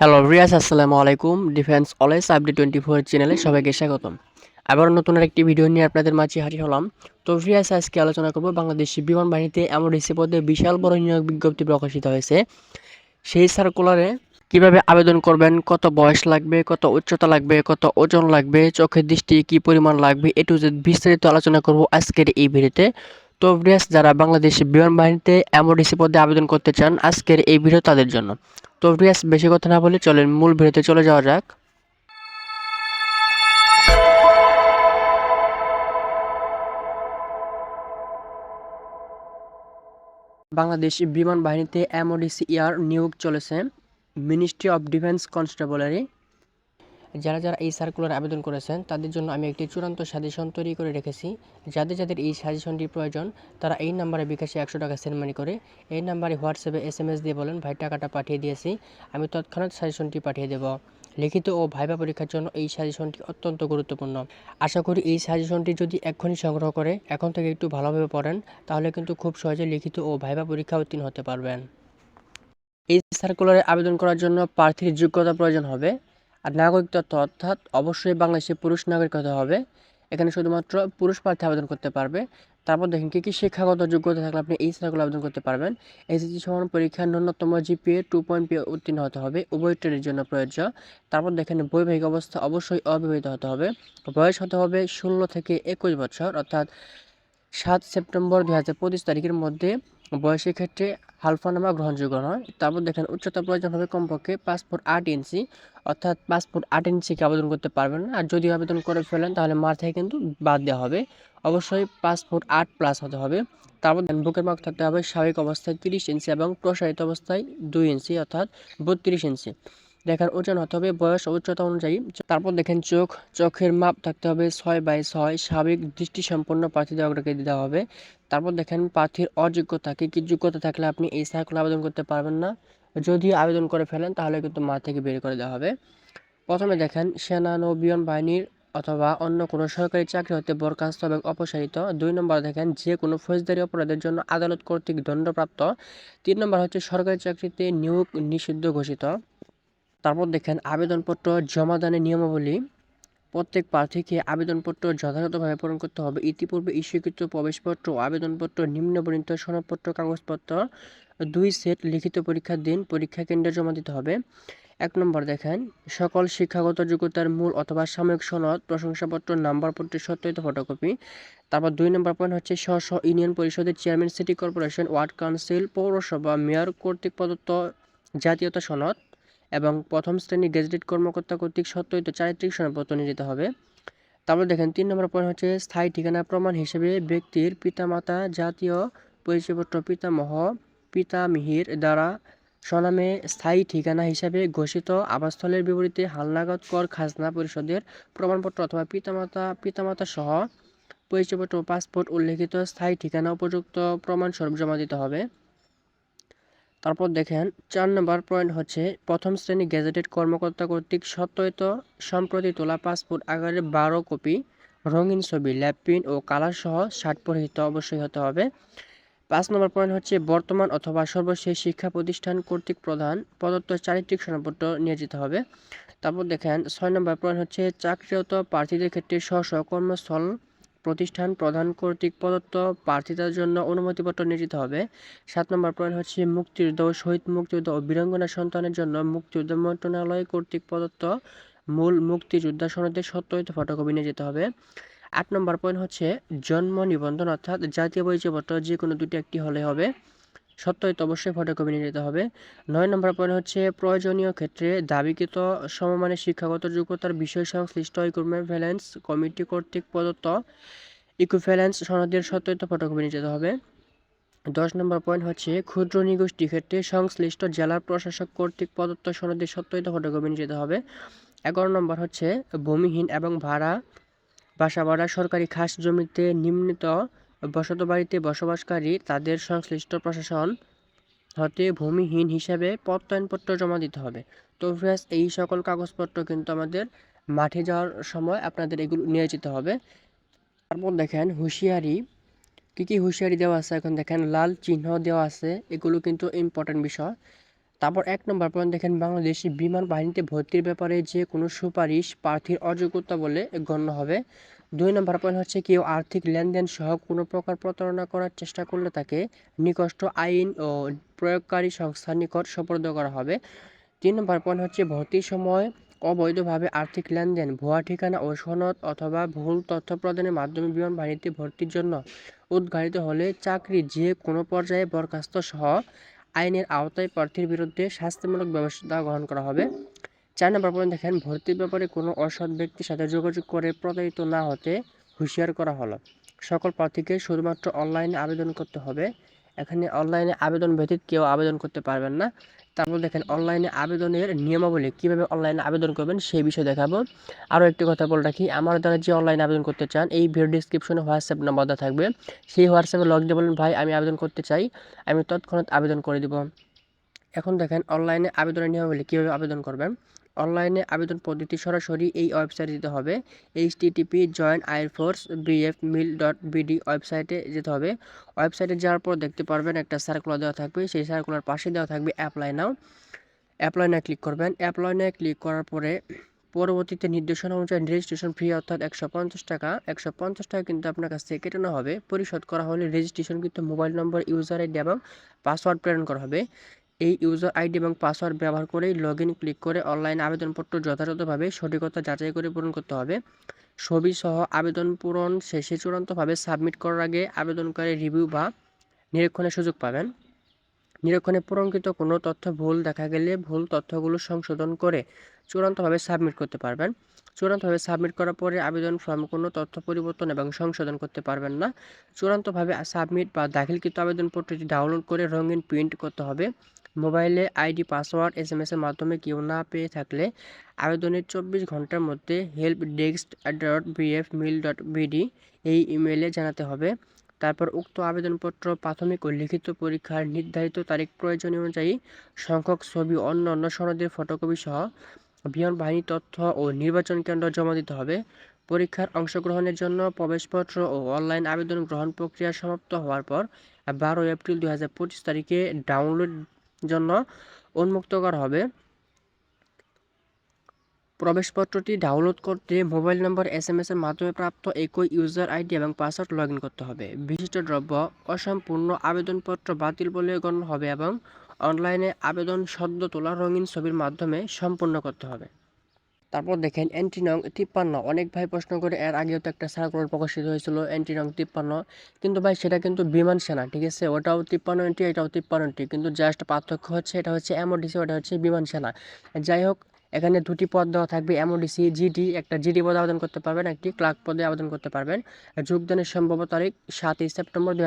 Hello Riaz আসসালামু আলাইকুম। Defence always update twenty four চ্যানেলে সবাইকে স্বাগতম। আবার নতুন একটি ভিডিও নিয়ে আপনাদের মাঝে হাজির হলাম। তো রিয়াজ আজকে আলোচনা করব বাংলাদেশি বিমান বাহিনীতে এমডিসি পদে বিশাল বড় নিয়োগ বিজ্ঞপ্তি প্রকাশিত হয়েছে। সেই সার্কুলারে কীভাবে আবেদন করবেন, কত বয়স লাগবে, কত উচ্চতা লাগবে, কত ওজন লাগবে, চোখের দৃষ্টি কি পরিমাণ লাগবে এটু বিস্তারিত আলোচনা করব আজকের এই ভিডিওতে তো ভিউয়ার্স, যারা বাংলাদেশ বিমান বাহিনীতে এমডিসি পদে আবেদন করতে চান, আজকের এই ভিডিও তাদের জন্য। তো ভিউয়ার্স, বেশি কথা না বলে চলেন মূল ভিডিওতে চলে যাওয়া যাক। বাংলাদেশ বিমান বাহিনীতে এমওডিসি ইয়ার নিয়োগ চলেছে। মিনিস্ট্রি অফ ডিফেন্স কনস্টেবলারি যারা যারা এই সার্কুলার আবেদন করেছেন, তাদের জন্য আমি একটি চূড়ান্ত সাজেশন তৈরি করে রেখেছি। যাদের যাদের এই সাজেশনটি প্রয়োজন, তারা এই নাম্বারে বিকাশে একশো টাকা সেন্ড মানি করে। এই নাম্বারে হোয়াটসঅ্যাপে এস এম এস দিয়ে বলেন, ভাই, টাকাটা পাঠিয়ে দিয়েছি, আমি তৎক্ষণাৎ সাজেশনটি পাঠিয়ে দেব। লিখিত ও ভাইবা পরীক্ষার জন্য এই সাজেশনটি অত্যন্ত গুরুত্বপূর্ণ। আশা করি এই সাজেশনটি যদি এক্ষুনি সংগ্রহ করে, এখন থেকে একটু ভালোভাবে পড়েন, তাহলে কিন্তু খুব সহজে লিখিত ও ভাইবা পরীক্ষা উত্তীর্ণ হতে পারবেন। এই সার্কুলারে আবেদন করার জন্য প্রার্থীর যোগ্যতা প্রয়োজন হবে। আর নাগরিক তথ্য অর্থাৎ অবশ্যই বাংলাদেশে পুরুষ নাগরিক হতে হবে। এখানে শুধুমাত্র পুরুষ প্রার্থী আবেদন করতে পারবে। তারপর দেখেন কী কী শিক্ষাগত যোগ্যতা থাকলে আপনি এই সার্কুল আবেদন করতে পারবেন। এসএসসি সমান পরীক্ষার ন্যূনতম জিপিএ টু পয়েন্ট পি উত্তীর্ণ হতে হবে। উভয় ট্রেডের জন্য প্রযোজ্য। তারপর দেখেন বৈবাহিক অবস্থা অবশ্যই অবিবাহিত হতে হবে। বয়স হতে হবে ষোলো থেকে একুশ বছর, অর্থাৎ সাত সেপ্টেম্বর দু হাজার পঁচিশ তারিখের মধ্যে বয়সের ক্ষেত্রে হালফানামা গ্রহণযোগ্য নয়। তারপর দেখেন, উচ্চতা প্রয়োজন হবে কমপক্ষে পাসপোর্ট আট ইঞ্চি, অর্থাৎ পাসপোর্ট আট ইঞ্চিকে আবেদন করতে পারবেন না। আর যদি আবেদন করে ফেলেন, তাহলে মার থেকে কিন্তু বাদ দেওয়া হবে। অবশ্যই পাসপোর্ট আট প্লাস হতে হবে। তারপর বুকের মার্ক থাকতে হবে স্বাভাবিক অবস্থায় তিরিশ ইঞ্চি এবং প্রসারিত অবস্থায় দুই ইঞ্চি, অর্থাৎ বত্রিশ ইঞ্চি। দেখেন ওজন হতে হবে বয়স উচ্চতা অনুযায়ী। তারপর দেখেন চোখ, চোখের মাপ থাকতে হবে ছয় বাই ছয়। স্বাভাবিক দৃষ্টি সম্পন্ন প্রার্থীদের অগ্রগতি দেওয়া হবে। তারপর দেখেন প্রার্থীর অযোগ্যতা, কি কি যোগ্যতা থাকলে আপনি এই সার্কুল আবেদন করতে পারবেন না। যদি আবেদন করে ফেলেন, তাহলে কিন্তু মা থেকে বের করে দেওয়া হবে। প্রথমে দেখেন সেনা নৌ বিমান বাহিনীর অথবা অন্য কোনো সরকারি চাকরি হতে বরখাস্ত এবং অপসারিত। দুই নম্বর দেখেন যে কোনো ফৌজদারি অপরাধের জন্য আদালত কর্তৃক দণ্ডপ্রাপ্ত। তিন নম্বর হচ্ছে সরকারি চাকরিতে নিয়োগ নিষিদ্ধ ঘোষিত। তারপর দেখেন আবেদনপত্র জমাদানের নিয়মাবলী প্রত্যেক প্রার্থীকে আবেদনপত্র যথাযথভাবে পূরণ করতে হবে। ইতিপূর্বে ইস্যুকৃত প্রবেশপত্র আবেদনপত্র নিম্নবর্ণিত সনদপত্র, কাগজপত্র, দুই সেট লিখিত পরীক্ষার দিন, পরীক্ষা কেন্দ্রে জমা দিতে হবে। এক নম্বর দেখেন, সকল শিক্ষাগত যোগ্যতার মূল অথবা সাময়িক সনদ, প্রশংসাপত্র নাম্বারপত্রের সত্যায়িত ফটোকপি। তারপর দুই নম্বর পয়েন্ট হচ্ছে স্ব স্ব ইউনিয়ন পরিষদের chairman, city corporation, ward council, পৌরসভা, মেয়র কর্তৃক প্রদত্ত জাতীয়তা সনদ। এবং প্রথম শ্রেণি গেজেটেড কর্মকর্তা কর্তৃক সত্যায়িত চারিত্রিক সনদপত্র নিয়ে যেতে হবে। তারপর দেখেন, তিন নম্বর পয়েন্ট হচ্ছে স্থায়ী ঠিকানা প্রমাণ হিসেবে ব্যক্তির পিতামাতা জাতীয় পরিচয়পত্র পিতামহ পিতামিহির দ্বারা স্বনামে স্থায়ী ঠিকানা হিসাবে ঘোষিত আবাসস্থলের বিপরীতে হালনাগাদ কর খাজনা পরিষদের প্রমাণপত্র অথবা পিতামাতা পিতামাতা সহ পরিচয়পত্র পাসপোর্ট উল্লেখিত স্থায়ী ঠিকানা উপযুক্ত প্রমাণস্বরূপ জমা দিতে হবে। তারপর দেখেন, চার নম্বর পয়েন্ট হচ্ছে প্রথম শ্রেণি গেজেটেড কর্মকর্তা কর্তৃক সত্যায়িত সম্প্রতি তোলা পাসপোর্ট আকারে বারো কপি, রঙিন ছবি, ল্যাব প্রিন্ট ও কালার সহ ষাট পরিহিত অবশ্যই হতে হবে। পাঁচ নম্বর পয়েন্ট হচ্ছে বর্তমান অথবা সর্বশেষ শিক্ষা প্রতিষ্ঠান কর্তৃক প্রধান প্রদত্ত চারিত্রিক সনদপত্র নিয়ে যেতে হবে। তারপর দেখেন, ছয় নম্বর পয়েন্ট হচ্ছে চাকরিরত প্রার্থীদের ক্ষেত্রে স্ব কর্মস্থল প্রতিষ্ঠান প্রধান কর্তৃক প্রদত্ত প্রার্থিতার জন্য অনুমতিপত্র নিয়ে যেতে হবে। সাত নম্বর পয়েন্ট হচ্ছে মুক্তিযুদ্ধ ও শহীদ মুক্তিযুদ্ধ ও বীরাঙ্গনা সন্তানের জন্য মুক্তিযুদ্ধ মন্ত্রণালয় কর্তৃক প্রদত্ত মূল মুক্তিযোদ্ধা সনদের সত্যায়িত ফটোকপি নিয়ে যেতে হবে। আট নম্বর পয়েন্ট হচ্ছে জন্ম নিবন্ধন, অর্থাৎ জাতীয় পরিচয়পত্র, যে কোনো দুটি একটি হলে হবে। সত্যায়িত অবশ্যই ফটোকপি নিয়ে যেতে হবে। নয় নম্বর পয়েন্ট হচ্ছে প্রয়োজনীয় ক্ষেত্রে দাবিকৃত সমমানের শিক্ষাগত যোগ্যতার বিষয় সংশ্লিষ্ট ইকুইভ্যালেন্স কমিটি কর্তৃক প্রদত্ত ইকুইভ্যালেন্স সনদের সত্যায়িত ফটোকপি নিয়ে যেতে হবে। দশ নম্বর পয়েন্ট হচ্ছে ক্ষুদ্র নিগোষ্ঠী ক্ষেত্রে সংশ্লিষ্ট জেলার প্রশাসক কর্তৃক প্রদত্ত সনদের সত্যায়িত ফটোকপি নিয়ে যেতে হবে। এগারো নম্বর হচ্ছে ভূমিহীন এবং ভাড়া বাসা ভাড়া সরকারি খাস জমিতে নিম্নিত বসত বাড়িতে বসবাসকারী তাদের সংশ্লিষ্ট প্রশাসন হতে ভূমিহীন হিসাবে প্রত্যয়নপত্র জমা দিতে হবে। তো ফ্রেস এই সকল কাগজপত্র কিন্তু আমাদের মাঠে যাওয়ার সময় আপনাদের এগুলো নিয়ে যেতে হবে। তারপর দেখেন, হুঁশিয়ারি। কী কী হুঁশিয়ারি দেওয়া আছে এখন? দেখেন, লাল চিহ্ন দেওয়া আছে। এগুলো কিন্তু ইম্পর্টেন্ট বিষয়। তারপর এক নম্বর পয়েন্ট দেখেন, বাংলাদেশ বিমান বাহিনীতে ভর্তির ব্যাপারে যে কোনো সুপারিশ প্রার্থীর অযোগ্যতা বলে গণ্য হবে। দুই নম্বর পয়েন্ট হচ্ছে কেউ আর্থিক লেনদেন সহ কোনো প্রকার প্রতারণা করার চেষ্টা করলে তাকে নিকষ্ট আইন ও প্রয়োগকারী সংস্থার নিকট সোপর্দ করা হবে। তিন নম্বর পয়েন্ট হচ্ছে ভর্তির সময় অবৈধভাবে আর্থিক লেনদেন, ভুয়া ঠিকানা ও সনদ অথবা ভুল তথ্য প্রদানের মাধ্যমে বিমান বাহিনীতে ভর্তির জন্য উদ্ঘাটিত হলে চাকরি যে কোনো পর্যায়ে বরখাস্ত সহ আইনের আওতায় প্রার্থীর বিরুদ্ধে শাস্তিমূলক ব্যবস্থা গ্রহণ করা হবে। চার নম্বর পয়েন্ট দেখেন, ভর্তির ব্যাপারে কোনো অসৎ ব্যক্তির সাথে যোগাযোগ করে প্রতারিত না হতে হুঁশিয়ার করা হলো। সকল প্রার্থীকে শুধুমাত্র অনলাইনে আবেদন করতে হবে। এখানে অনলাইনে আবেদন ব্যতীত কেউ আবেদন করতে পারবেন না। তারপর দেখেন, অনলাইনে আবেদনের নিয়মাবলী কীভাবে অনলাইনে আবেদন করবেন সেই বিষয়ে দেখাবো। আরও একটি কথা বলে রাখি, আমার দ্বারা যে অনলাইনে আবেদন করতে চান, এই ভিডিও ডিসক্রিপশনে হোয়াটসঅ্যাপ নাম্বার দেওয়া থাকবে। সেই হোয়াটসঅ্যাপে লগ দিয়ে বলেন, ভাই, আমি আবেদন করতে চাই, আমি তৎক্ষণাৎ আবেদন করে দিব। এখন দেখেন, অনলাইনে আবেদনের নিয়মাবলী কীভাবে আবেদন করবেন? অনলাইনে আবেদন পদ্ধতি সরাসরি এই ওয়েবসাইটে যেতে হবে। HTTP join airforce BF mil dot BD ওয়েবসাইটে যেতে হবে। ওয়েবসাইটে যাওয়ার পর দেখতে পারবেন একটা সার্কুলার দেওয়া থাকবে। সেই সার্কুলার পাশে দেওয়া থাকবে অ্যাপ্লাই নাও অ্যাপ্লাই ক্লিক করবেন। অ্যাপ্লাই ক্লিক করার পরে পরবর্তীতে নির্দেশনা অনুযায়ী রেজিস্ট্রেশন ফি অর্থাৎ একশো পঞ্চাশ টাকা, একশো পঞ্চাশ টাকা কিন্তু আপনার কাছ থেকে কেটে নেওয়া হবে। পরিশোধ করা হলে রেজিস্ট্রেশন কিন্তু মোবাইল নম্বর ইউজার আইডি এবং পাসওয়ার্ড প্রেরণ করা হবে। এই ইউজার আইডি এবং পাসওয়ার্ড ব্যবহার করে লগ ইন ক্লিক করে অনলাইন আবেদনপত্র যথাযথভাবে সঠিকতা যাচাই করে পূরণ করতে হবে। ছবি সহ আবেদন পূরণ শেষে চূড়ান্তভাবে সাবমিট করার আগে আবেদনকারী রিভিউ বা নিরীক্ষণের সুযোগ পাবেন। নিরীক্ষণে পূরণকৃত কোনো তথ্য ভুল দেখা গেলে ভুল তথ্যগুলো সংশোধন করে চূড়ান্তভাবে সাবমিট করতে পারবেন। চূড়ান্তভাবে সাবমিট করার পরে আবেদন ফর্ম কোনো তথ্য পরিবর্তন এবং সংশোধন করতে পারবেন না। চূড়ান্তভাবে সাবমিট বা দাখিলকৃত আবেদনপত্রটি ডাউনলোড করে রঙিন প্রিন্ট করতে হবে। মোবাইলে আইডি, পাসওয়ার্ড এস এম এসের মাধ্যমে কেউ না পেয়ে থাকলে আবেদনের চব্বিশ ঘণ্টার মধ্যে help desk dot BF mil dot BD এই ইমেলে জানাতে হবে। তারপর উক্ত আবেদনপত্র প্রাথমিক ও লিখিত পরীক্ষার নির্ধারিত তারিখ প্রয়োজনীয় অনুযায়ী সংখ্যক ছবি অন্য অন্য সনদের ফটোকপি সহ বিমান বাহিনী তথ্য ও নির্বাচন কেন্দ্র জমা দিতে হবে। পরীক্ষার অংশগ্রহণের জন্য প্রবেশপত্র ও অনলাইন আবেদন গ্রহণ প্রক্রিয়া সমাপ্ত হওয়ার পর বারো এপ্রিল দুই তারিখে ডাউনলোড জন্য উন্মুক্ত করা হবে। প্রবেশপত্রটি ডাউনলোড করতে mobile number, S M S এর মাধ্যমে প্রাপ্ত একই ইউজার আইডি এবং পাসওয়ার্ড লগ করতে হবে। বিশিষ্ট দ্রব্য অসম্পূর্ণ আবেদনপত্র বাতিল বলে গণ্য হবে এবং অনলাইনে আবেদন সদ্য তোলা রঙিন ছবির মাধ্যমে সম্পূর্ণ করতে হবে। তারপর দেখেন অ্যান্টি নং তিপ্পান্ন। অনেক ভাই প্রশ্ন করে, এর আগেও তো একটা সার্কুলার প্রকাশিত হয়েছিল অ্যান্টি নং তিপ্পান্ন। কিন্তু ভাই, সেটা কিন্তু বিমান সেনা, ঠিক আছে? ওটাও তিপ্পান্ন এন্ট্রি এটাও তিপ্পান্ন এন্ট্রি কিন্তু জাস্ট পার্থক্য হচ্ছে, এটা হচ্ছে এমওডিসি ওটা হচ্ছে বিমান সেনা। যাই হোক এখানে দুটি পদ দেওয়া থাকবে এমওডিসি জিডি, একটা জিডি পদে আবেদন করতে পারবেন, একটি ক্লার্ক পদে আবেদন করতে পারবেন। যোগদানের সম্ভব তারিখ সাতই সেপ্টেম্বর দুই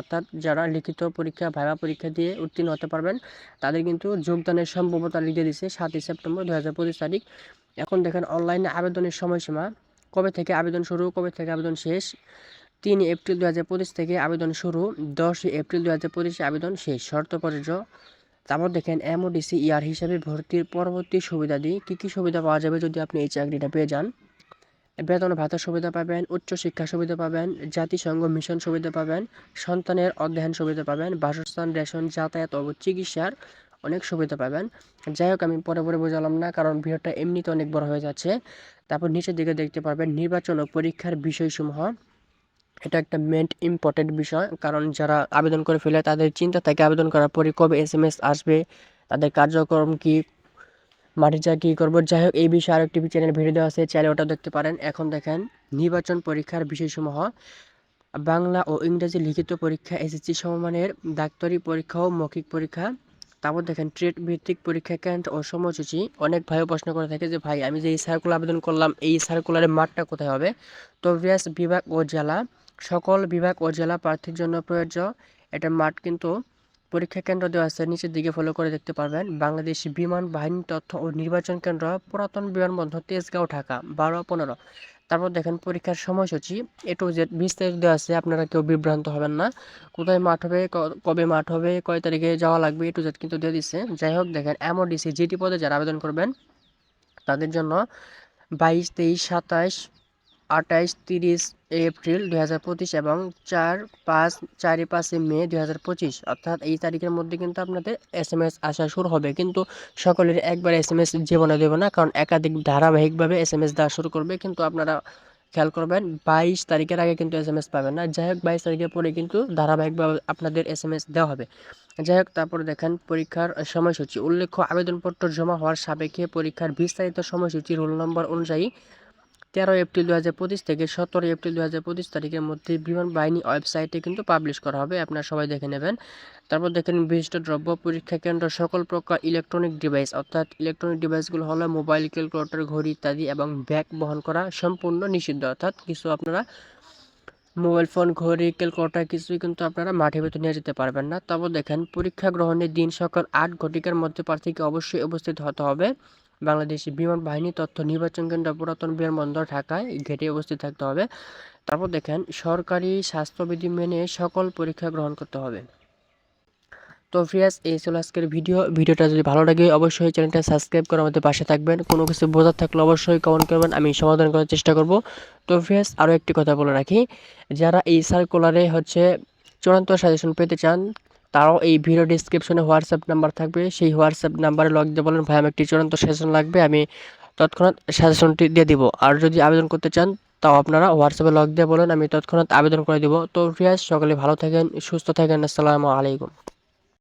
অর্থাৎ যারা লিখিত পরীক্ষা, ভাইবা পরীক্ষা দিয়ে উত্তীর্ণ হতে পারবেন, তাদের কিন্তু যোগদানের সম্ভব তারিখ দিয়ে দিচ্ছে সাতই সেপ্টেম্বর দু হাজার পঁচিশ তারিখ। এখন দেখেন অনলাইনে আবেদনের সময়সীমা, কবে থেকে আবেদন শুরু, কবে থেকে আবেদন শেষ? তিন এপ্রিল দু হাজার পঁচিশ থেকে আবেদন শুরু, দশই এপ্রিল দু আবেদন শেষ, শর্ত প্রযোজ্য। তারপর দেখেন এমওডিসি ইয়ার হিসাবে ভর্তির পরবর্তী সুবিধা সুবিধাদি কী কী সুবিধা পাওয়া যাবে যদি আপনি এই চাকরিটা পেয়ে যান? বেতন ভাতার সুবিধা পাবেন উচ্চশিক্ষা সুবিধা পাবেন, জাতিসংঘ মিশন সুবিধা পাবেন, সন্তানের অধ্যয়ন সুবিধা পাবেন, বাসস্থান, রেশন, যাতায়াত ও চিকিৎসার অনেক সুবিধা পাবেন। যাই হোক, আমি পরে পরে বোঝালাম না, কারণ ভিডিওটা এমনিতে অনেক বড় হয়ে যাচ্ছে। তারপর নিচের দিকে দেখতে পারবেন নির্বাচন ও পরীক্ষার বিষয়সমূহ। এটা একটা মেন ইম্পর্টেন্ট বিষয়। কারণ যারা আবেদন করে ফেলে, তাদের চিন্তা থাকে আবেদন করার পরে কবে এস এম এস আসবে, তাদের কার্যক্রম কী যা কী করব। যাই হোক, এই বিষয়ে আরেকটি চ্যানেল ভিডিও দেওয়া আছে চ্যানেল ওটা দেখতে পারেন। এখন দেখেন, নির্বাচন পরীক্ষার বিষয়সমূহ। বাংলা ও ইংরেজি লিখিত পরীক্ষা এসএসসি সমমানের ডাক্তারি পরীক্ষা ও মৌখিক পরীক্ষা। তারপর দেখেন ট্রেড ভিত্তিক পরীক্ষা কেন্দ্র ও সময়সূচি। অনেক ভাইও প্রশ্ন করে থাকে যে, ভাই, আমি যে এই সার্কুলার আবেদন করলাম, এই সার্কুলারের মাঠটা কোথায় হবে? তো বিভাগ ও জেলা সকল বিভাগ ও জেলা প্রার্থীর জন্য প্রযোজ্য। এটা মাঠ কিন্তু পরীক্ষা কেন্দ্র দেওয়া আছে, নিচের দিকে ফলো করে দেখতে পারবেন। বাংলাদেশ বিমান বাহিনী তথ্য ও নির্বাচন কেন্দ্র, পুরাতন বিমানবন্দর, তেজগাঁও, ঢাকা বারো পনেরো তারপর দেখেন পরীক্ষার সময়সূচি। এ টু জেড বিস্তারিত দেওয়া আছে, আপনারা কেউ বিভ্রান্ত হবেন না। কোথায় মাঠ হবে কবে মাঠ হবে, কয় তারিখে যাওয়া লাগবে, এ টু জেড কিন্তু দিয়ে দিচ্ছে যাই হোক, দেখেন এমওডিসি জিটি পদে যারা আবেদন করবেন, তাদের জন্য বাইশ, তেইশ, সাতাশ আঠাইশ, তিরিশ এপ্রিল দুই হাজার পঁচিশ এবং চার পাঁচ চারই পাঁচই মে দুই হাজার পঁচিশ। অর্থাৎ এই তারিখের মধ্যে কিন্তু আপনাদের এস এম এস আসা শুরু হবে। কিন্তু সকলের একবার এস এম এস জীবনে দেবে না, কারণ একাধিক ধারাবাহিকভাবে এস এম এস দেওয়া শুরু করবে। কিন্তু আপনারা খেয়াল করবেন, বাইশ তারিখের আগে কিন্তু এস এম এস পাবেন না। যাই হোক, বাইশ তারিখের পরে কিন্তু ধারাবাহিকভাবে আপনাদের এস এম এস দেওয়া হবে। যাই হোক, তারপরে দেখেন পরীক্ষার সময়সূচি। উল্লেখ্য, আবেদনপত্র জমা হওয়ার সাপেক্ষে পরীক্ষার বিস্তারিত সময়সূচি রোল নম্বর অনুযায়ী তেরো এপ্রিল দু হাজার পঁচিশ থেকে সতেরো এপ্রিল দু হাজার পঁচিশ তারিখের মধ্যে বিমান বাহিনী ওয়েবসাইটে কিন্তু পাবলিশ করা হবে, আপনার সবাই দেখে নেবেন। তারপর দেখেন বিশিষ্ট দ্রব্য পরীক্ষা কেন্দ্র, সকল প্রকার ইলেকট্রনিক ডিভাইস অর্থাৎ ইলেকট্রনিক ডিভাইসগুলো হলো মোবাইল ক্যালকুলেটর ঘড়ি ইত্যাদি এবং ব্যাগ বহন করা সম্পূর্ণ নিষিদ্ধ, অর্থাৎ কিছু আপনারা মোবাইল ফোন, ঘড়ি ক্যালকুলেটর কিছুই কিন্তু আপনারা মাঠের ভেতর নিয়ে যেতে পারবেন না। তবে দেখেন, পরীক্ষা গ্রহণের দিন সকাল আট ঘটিকার মধ্যে প্রার্থীকে অবশ্যই উপস্থিত হতে হবে। বাংলাদেশ বিমান বাহিনী তথ্য নির্বাচন কেন্দ্র পুরাতন বিমানবন্দর ঢাকায় ঘেটে উপস্থিত থাকতে হবে। তারপর দেখেন, সরকারি স্বাস্থ্যবিধি মেনে সকল পরীক্ষা গ্রহণ করতে হবে। তো ফ্রিয়াস এই ছিল আজকের ভিডিও। ভিডিওটা যদি ভালো লাগে, অবশ্যই চ্যানেলটা সাবস্ক্রাইব করে আমাদের পাশে থাকবেন। কোনো কিছু বোঝার থাকলে অবশ্যই কমেন্ট করবেন, আমি সমাধান করার চেষ্টা করব। তো ফ্রিয়াস আরও একটি কথা বলে রাখি। যারা এই সার্কুলারে হচ্ছে চূড়ান্ত সাজেশন পেতে চান, তারাও এই ভিডিও ডিসক্রিপশনে হোয়াটসঅ্যাপ নাম্বার থাকবে। সেই হোয়াটসঅ্যাপ নাম্বারে লগ দিয়ে বলেন, ভাই, আমার একটি চূড়ান্ত সাজেশন লাগবে, আমি তৎক্ষণাৎ সাজেশনটি দিয়ে দিব। আর যদি আবেদন করতে চান, তাও আপনারা হোয়াটসঅ্যাপে লগ দিয়ে বলেন, আমি তৎক্ষণাৎ আবেদন করে দিব। তো ফ্রিয়াস সকলে ভালো থাকেন, সুস্থ থাকেন, আসসালামু আলাইকুম।